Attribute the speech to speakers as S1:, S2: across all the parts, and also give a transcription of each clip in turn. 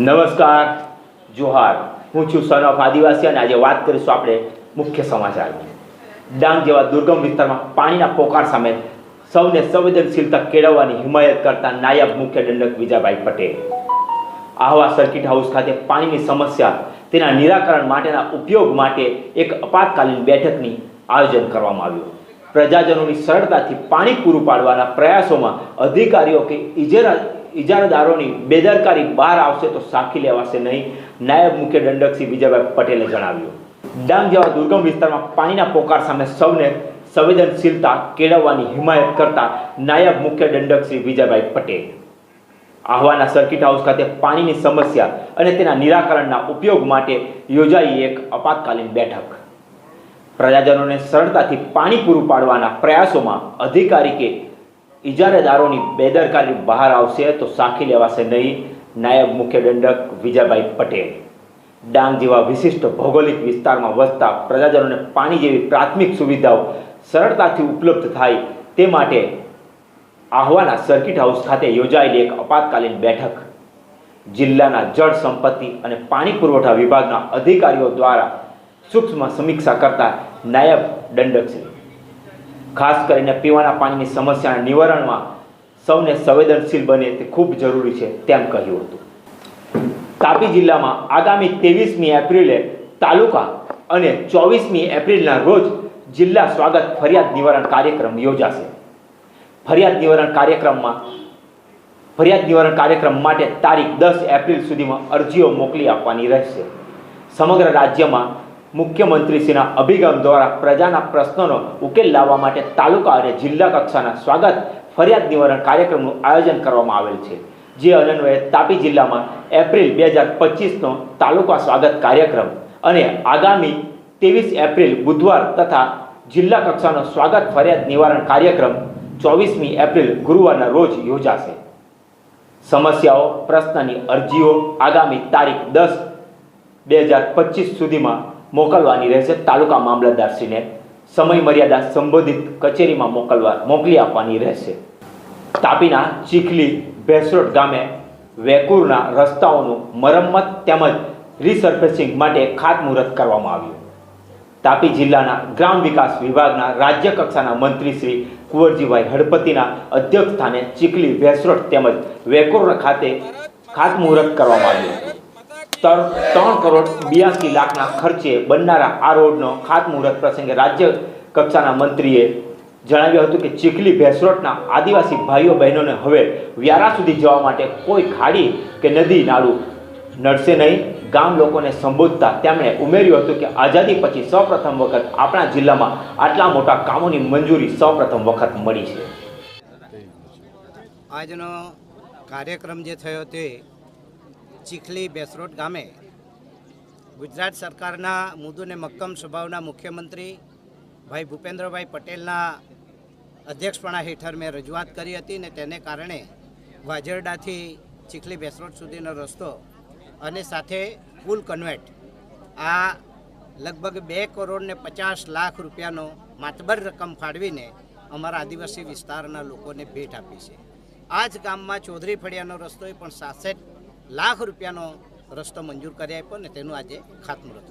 S1: નમસ્કાર, જોહાર. હું છું સન ઓફ આદિવાસી અને આજે વાત કરીશું આપણે મુખ્ય સમાચારની. ડાંગ જેવા દુર્ગમ વિસ્તારમાં પાણીના પોકાર સામે સૌને સંવેદનશીલતા કેળવવાની હિમાયત કરતા નાયબ મુખ્ય દંડક વિજાભાઈ પટેલ. આહવા સર્કિટ હાઉસ ખાતે પાણીની સમસ્યા તેના નિરાકરણ માટેના ઉપયોગ માટે એક આપાતકાલીન બેઠકની આયોજન કરવામાં આવ્યું. પ્રજાજનોની સરળતાથી પાણી પૂરું પાડવાના પ્રયાસોમાં અધિકારીઓ કે ઇજારા ઇજારાદારોની બેદરકારી બહાર આવશે તો સાખી લેવાશે નહીં. નાયબ મુખ્ય દંડકસિંહ વિજયભાઈ પટેલે જણાવ્યું. ડાંગ જેવા દુર્ગમ વિસ્તારમાં પાણીના પોકાર સામે સૌને સંવેદનશીલતા કેળવવાની હિમાયત કરતા નાયબ મુખ્ય દંડક વિજયભાઈ પટેલ. આહવાના સર્કિટ હાઉસ ખાતે પાણીની સમસ્યા અને તેના નિરાકરણના ઉપયોગ માટે યોજાઈ એક આપાતકાલીન બેઠક. પ્રજાજનોને સરળતાથી પાણી પૂરું પાડવાના પ્રયાસોમાં અધિકારી કે ઇજારેદારોની બેદરકારી બહાર આવશે તો સાખી લેવાશે નહીં. નાયબ મુખ્ય દંડક વિજયભાઈ પટેલ. ડાંગ જેવા વિશિષ્ટ ભૌગોલિક વિસ્તારમાં વસતા પ્રજાજનોને પાણી જેવી પ્રાથમિક સુવિધાઓ સરળતાથી ઉપલબ્ધ થાય તે માટે આહવાના સર્કિટ હાઉસ ખાતે યોજાયેલી એક આપાતકાલીન બેઠક. જિલ્લાના જળ સંપત્તિ અને પાણી પુરવઠા વિભાગના અધિકારીઓ દ્વારા સૂક્ષ્મ સમીક્ષા કરતા નાયબ દંડકશ્રી ખાસ કરીને પીવાના પાણીની સમસ્યાના નિવારણમાં સૌને સંવેદનશીલ બને તે ખૂબ જરૂરી છે તેમ કહ્યું હતું. તાપી જિલ્લામાં આગામી ત્રેવીસમી એપ્રિલે તાલુકા અને ચોવીસમી એપ્રિલના રોજ જિલ્લા સ્વાગત ફરિયાદ નિવારણ કાર્યક્રમ યોજાશે. ફરિયાદ નિવારણ કાર્યક્રમમાં ફરિયાદ નિવારણ કાર્યક્રમ માટે તારીખ દસ એપ્રિલ સુધીમાં અરજીઓ મોકલી આપવાની રહેશે. સમગ્ર રાજ્યમાં મુખ્યમંત્રીશ્રીના અભિગમ દ્વારા પ્રજાના પ્રશ્નોનો ઉકેલ લાવવા માટે તાલુકા અને જિલ્લા કક્ષાના સ્વાગત ફરિયાદ નિવારણ કાર્યક્રમનું આયોજન કરવામાં આવેલ છે. જે અન્વયે તાપી જિલ્લામાં એપ્રિલ બે હજાર પચીસનો તાલુકા સ્વાગત કાર્યક્રમ અને આગામી ત્રેવીસ એપ્રિલ બુધવાર તથા જિલ્લા કક્ષાનો સ્વાગત ફરિયાદ નિવારણ કાર્યક્રમ ચોવીસમી એપ્રિલ ગુરુવારના રોજ યોજાશે. સમસ્યાઓ, પ્રશ્નની અરજીઓ આગામી તારીખ દસ બે હજાર પચીસ સુધીમાં મોકલવાની રહેશે. તાલુકા મામલતદારશ્રીને સમય મર્યાદા સંબોધિત કચેરીમાં મોકલવા, મોકલી આપવાની રહેશે. તાપીના ચીખલી ભેસરોડ ગામે વેકુરના રસ્તાઓનું મરમ્મત તેમજ રિસર્ફેસિંગ માટે ખાતમુહૂર્ત કરવામાં આવ્યું. તાપી જિલ્લાના ગ્રામ વિકાસ વિભાગના રાજ્ય કક્ષાના મંત્રી શ્રી કુંવરજીભાઈ હળપતિના અધ્યક્ષ સ્થાને ચીખલી ભેસરોડ તેમજ વેકોર ખાતે ખાતમુહૂર્ત કરવામાં આવ્યું. ત્રણ કરોડ બ્યાસી લાખના ખર્ચે બનનારા આ રોડનો ખાતમુહૂર્ત પ્રસંગે રાજ્ય કક્ષાના મંત્રીએ જણાવ્યું હતું કે ચીખલી ભેસરોટના આદિવાસી ભાઈઓ બહેનોને હવે વ્યારા સુધી જવા માટે કોઈ ખાડી કે નદી નાળું નડશે નહીં. ગામ લોકોને સંબોધતા તેમણે ઉમેર્યું હતું કે આઝાદી પછી સૌપ્રથમ વખત આપણા જિલ્લામાં આટલા મોટા કામોની મંજૂરી સૌપ્રથમ વખત મળી છે.
S2: આજનો કાર્યક્રમ જે થયો તે ચીખલી બેસરોટ ગામે ગુજરાત સરકારના મુદુને મક્કમ સ્વભાવના મુખ્યમંત્રી ભાઈ ભૂપેન્દ્રભાઈ પટેલના અધ્યક્ષપણા હેઠળ મેં રજૂઆત કરી હતી ને તેને કારણે વાજરડાથી ચીખલી બેસરોટ સુધીનો રસ્તો અને સાથે પુલ કન્વેટ આ લગભગ બે કરોડ ને પચાસ લાખ રૂપિયાનો માતબર રકમ ફાળવીને અમારા આદિવાસી વિસ્તારના લોકોને ભેટ આપી છે. આ જ ગામમાં ચૌધરી ફળિયાનો રસ્તો પણ સાસઠ લાખ રૂપિયાનો રસ્તો મંજૂર કરી આપ્યો ને તેનું આજે ખાતમુહૂર્ત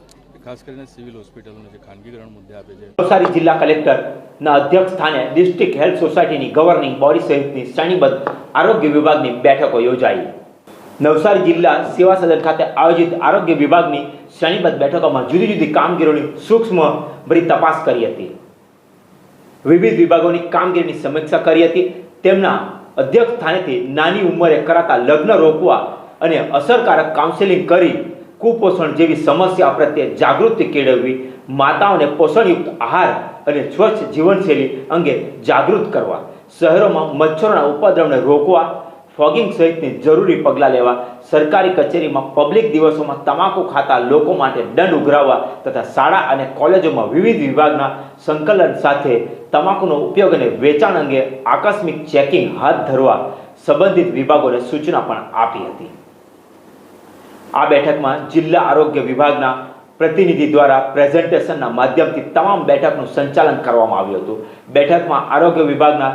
S3: ખાસ કરીને સિવિલ હોસ્પિટલોને જે ખાનગીકરણ મુદ્દે આપે છે.
S1: નવસારી જિલ્લા કલેક્ટરના અધ્યક્ષ સ્થાને ડિસ્ટ્રિક્ટ હેલ્થ સોસાયટીની ગવર્નિંગ બોડી સહિતની શ્રેણીબદ્ધ આરોગ્ય વિભાગની બેઠકો યોજાઈ. નવસારી જિલ્લા સેવા સદન ખાતે આયોજિત આરોગ્ય વિભાગની શ્રેણીબદ્ધ બેઠકોમાં જુદી જુદી કામગીરીની સૂક્ષ્મ ભરી તપાસ કરી હતી. વિવિધ વિભાગોની કામગીરીની સમીક્ષા કરી હતી. તેમના અધ્યક્ષ સ્થાનેથી નાની ઉંમરે કરાતા લગ્ન રોકવા અને અસરકારક કાઉન્સેલિંગ કરી કુપોષણ જેવી સમસ્યા પ્રત્યે જાગૃતિ કેળવવી, માતાઓને પોષણયુક્ત આહાર અને સ્વચ્છ જીવનશૈલી અંગે જાગૃત કરવા, શહેરોમાં મચ્છરોના ઉપદ્રવને રોકવા, ફોગિંગ સહિતની જરૂરી પગલાં લેવા, સરકારી કચેરીમાં પબ્લિક દિવસોમાં તમાકુ ખાતા લોકો માટે દંડ ઉઘરાવવા તથા શાળા અને કોલેજોમાં વિવિધ વિભાગના સંકલન સાથે તમાકુનો ઉપયોગ અને વેચાણ અંગે આકસ્મિક ચેકિંગ હાથ ધરવા સંબંધિત વિભાગોને સૂચના પણ આપી હતી. આ બેઠકમાં જિલ્લા આરોગ્ય વિભાગના પ્રતિનિધિ દ્વારા પ્રેઝન્ટેશનના માધ્યમથી તમામ બેઠકનું સંચાલન કરવામાં આવ્યું હતું. બેઠકમાં આરોગ્ય વિભાગના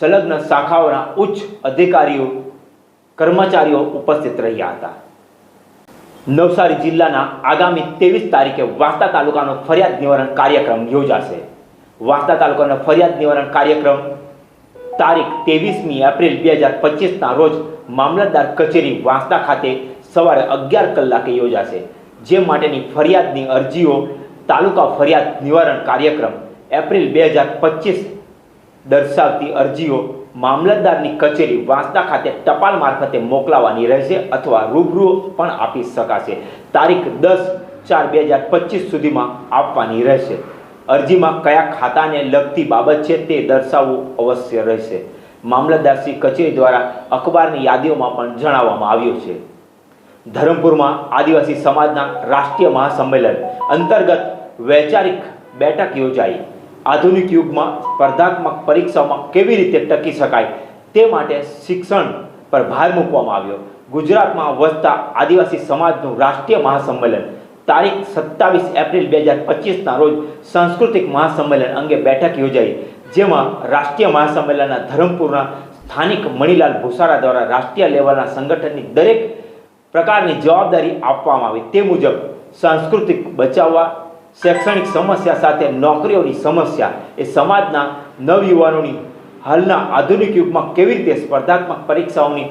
S1: સંલગ્ન શાખાઓના ઉચ્ચ અધિકારીઓ, કર્મચારીઓ ઉપસ્થિત રહ્યા હતા. નવસારી જિલ્લાના આગામી ત્રેવીસ તારીખે વાસ્તા તાલુકાનો ફરિયાદ નિવારણ કાર્યક્રમ યોજાશે. વાસ્તા તાલુકાનો ફરિયાદ નિવારણ કાર્યક્રમ તારીખ ત્રેવીસમી એપ્રિલ બે હજાર પચીસના રોજ મામલતદાર કચેરી વાંસદા ખાતે સવારે અગિયાર કલાકે યોજાશે. જે માટેની ફરિયાદની અરજીઓ તાલુકા ફરિયાદ નિવારણ કાર્યક્રમ એપ્રિલ બે હજાર પચીસ દર્શાવતી અરજીઓ મામલતદારની કચેરી વાંસદા ખાતે ટપાલ મારફતે મોકલાવાની રહેશે અથવા રૂબરૂ પણ આપી શકાશે. તારીખ દસ ચાર બે હજાર પચીસ સુધીમાં આપવાની રહેશે. અરજીમાં કયા ખાતાને લગતી બાબત છે તે દર્શાવવું અવશ્ય રહેશે. મામલતદારશ્રી કચેરી દ્વારા અખબારની યાદીઓમાં પણ જણાવવામાં આવ્યું છે. ધરમપુરમાં આદિવાસી સમાજના રાષ્ટ્રીય મહાસંમેલન અંતર્ગત વૈચારિક બેઠક યોજાઈ. આધુનિક યુગમાં સ્પર્ધાત્મક પરીક્ષાઓમાં કેવી રીતે ટકી શકાય તે માટે શિક્ષણ પર ભાર મૂકવામાં આવ્યો. ગુજરાતમાં વસતા આદિવાસી સમાજનું રાષ્ટ્રીય મહાસંમેલન તારીખ સત્તાવીસ એપ્રિલ બે હજાર પચીસના રોજ સાંસ્કૃતિક મહાસંમેલન અંગે બેઠક યોજાઈ, જેમાં રાષ્ટ્રીય મહાસંમેલનના ધરમપુરના સ્થાનિક મણિલાલ ભૂસારા દ્વારા રાષ્ટ્રીય લેવલના સંગઠનની દરેક પ્રકારની જવાબદારી આપવામાં આવી. તે મુજબ સાંસ્કૃતિક બચાવવા, શૈક્ષણિક સમસ્યા સાથે નોકરીઓની સમસ્યા એ સમાજના નવયુવાનોની હાલના આધુનિક યુગમાં કેવી રીતે સ્પર્ધાત્મક પરીક્ષાઓની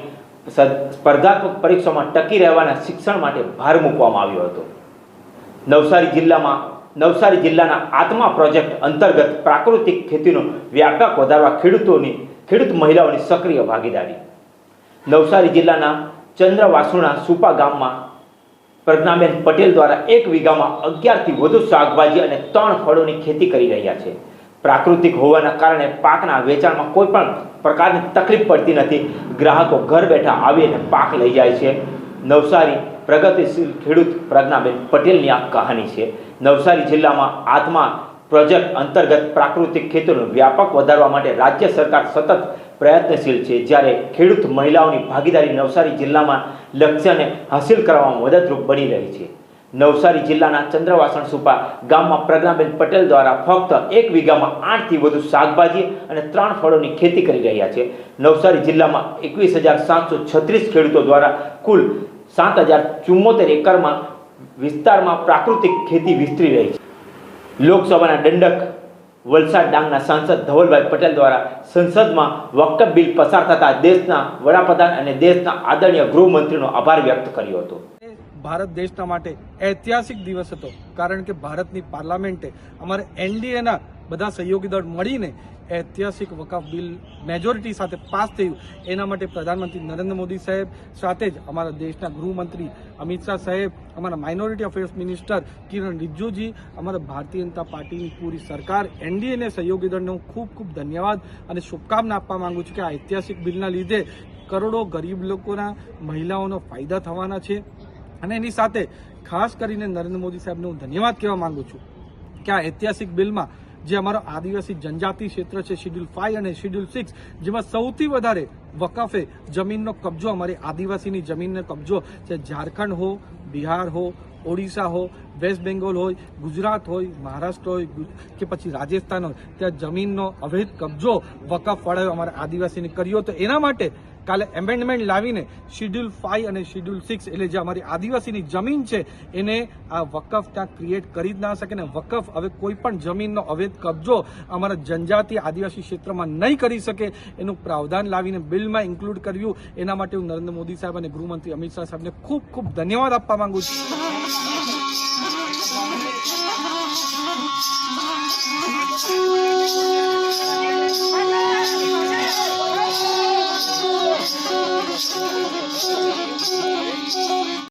S1: સ્પર્ધાત્મક પરીક્ષાઓમાં ટકી રહેવાના શિક્ષણ માટે ભાર મૂકવામાં આવ્યો હતો. નવસારી જિલ્લામાં, નવસારી જિલ્લાના આત્મા પ્રોજેક્ટ અંતર્ગત પ્રાકૃતિક ખેતીનો વ્યાપક વધારવા ખેડૂતોની, ખેડૂત મહિલાઓની સક્રિય ભાગીદારી. નવસારી જિલ્લાના ચંદ્રવાસુણા સુપા ગામમાં પ્રજ્ઞાબેન પટેલ દ્વારા એક વીઘામાં અગિયારથી વધુ શાકભાજી અને ત્રણ ફળોની ખેતી કરી રહ્યા છે. પ્રાકૃતિક હોવાના કારણે પાકના વેચાણમાં કોઈ પણ પ્રકારની તકલીફ પડતી નથી. ગ્રાહકો ઘર બેઠા આવીને પાક લઈ જાય છે. નવસારી પ્રગતિશીલ ખેડૂત પ્રજ્ઞાબેન પટેલની આ કહાની છે. નવસારી જિલ્લામાં આત્મા પ્રોજેક્ટ અંતર્ગત પ્રાકૃતિક ખેતીનું વ્યાપક વધારવા માટે રાજ્ય સરકાર સતત પ્રયત્નશીલ છે. જ્યારે ખેડૂત મહિલાઓની ભાગીદારી નવસારી જિલ્લામાં લક્ષ્યને હાંસિલ કરવામાં મદદરૂપ બની રહી છે. નવસારી જિલ્લાના ચંદ્રવાસણ સુપા ગામમાં પ્રજ્ઞાબેન પટેલ દ્વારા ફક્ત એક વીઘામાં આઠથી વધુ શાકભાજી અને ત્રણ ફળોની ખેતી કરી રહ્યા છે. નવસારી જિલ્લામાં એકવીસ હજાર સાતસો છત્રીસ ખેડૂતો દ્વારા કુલ સાત હજાર ચુમ્મોતેર એકરમાં વિસ્તારમાં પ્રાકૃતિક ખેતી વિસ્તરી રહી છે. લોકસભાના દંડક વલસાડ ડાંગના સાંસદ ધવલભાઈ પટેલ દ્વારા સંસદમાં વકફ બિલ પસાર થતા દેશના વડાપ્રધાન અને દેશના આદરણીય ગૃહમંત્રીનો આભાર વ્યક્ત કર્યો હતો.
S4: ભારત દેશના માટે ઐતિહાસિક દિવસ હતો. કારણ કે ભારતની પાર્લામેન્ટે અમારે એનડીએના બધા સહયોગી દળ મળીને ઐતિહાસિક વકફ બિલ મેજોરિટી સાથે પાસ થયું. એના માટે પ્રધાનમંત્રી નરેન્દ્ર મોદી સાહેબ સાથે જ અમારા દેશના ગૃહમંત્રી અમિત શાહ સાહેબ, અમારા માઇનોરિટી અફેર્સ મિનિસ્ટર કિરણ રિજ્જુજી, અમારા ભારતીય જનતા પાર્ટીની પૂરી સરકાર, એનડીએને સહયોગી દળને હું ખૂબ ખૂબ ધન્યવાદ અને શુભકામના આપવા માંગુ છું કે આ ઐતિહાસિક બિલના લીધે કરોડો ગરીબ લોકોના મહિલાઓનો ફાયદા થવાના છે. અને એની સાથે ખાસ કરીને નરેન્દ્ર મોદી સાહેબને હું ધન્યવાદ કહેવા માંગુ છું કે આ ઐતિહાસિક બિલમાં જે અમારો આદિવાસી જનજાતિ ક્ષેત્ર છે શેડ્યુલ ફાઈવ અને શેડ્યુલ સિક્સ જેમાં સૌથી વધારે વકફે જમીનનો કબજો અમારી આદિવાસીની જમીનનો કબજો છે. ઝારખંડ હો, બિહાર હો ઓડિશા હોય, વેસ્ટ બેંગોલ હોય, ગુજરાત હોય, મહારાષ્ટ્ર હોય કે પછી રાજસ્થાન હોય, ત્યાં જમીનનો અવૈધ કબજો વકફ વાળાએ અમારા આદિવાસીને કર્યો. તો એના માટે કાલે એમેન્ડમેન્ટ લાવીને શિડ્યુલ ફાઈવ અને શિડ્યુલ સિક્સ એટલે જે અમારી આદિવાસીની જમીન છે, એને આ વકફ ત્યાં ક્રિએટ કરી જ ના શકે ને વકફ હવે કોઈ પણ જમીનનો અવૈધ કબજો અમારા જનજાતિ આદિવાસી ક્ષેત્રમાં નહીં કરી શકે એનું પ્રાવધાન લાવીને બિલમાં ઇન્ક્લુડ કર્યું. એના માટે હું નરેન્દ્ર મોદી સાહેબ અને ગૃહમંત્રી અમિત શાહ સાહેબને ખૂબ ખૂબ ધન્યવાદ આપવા માંગુ છું.
S5: Thank you.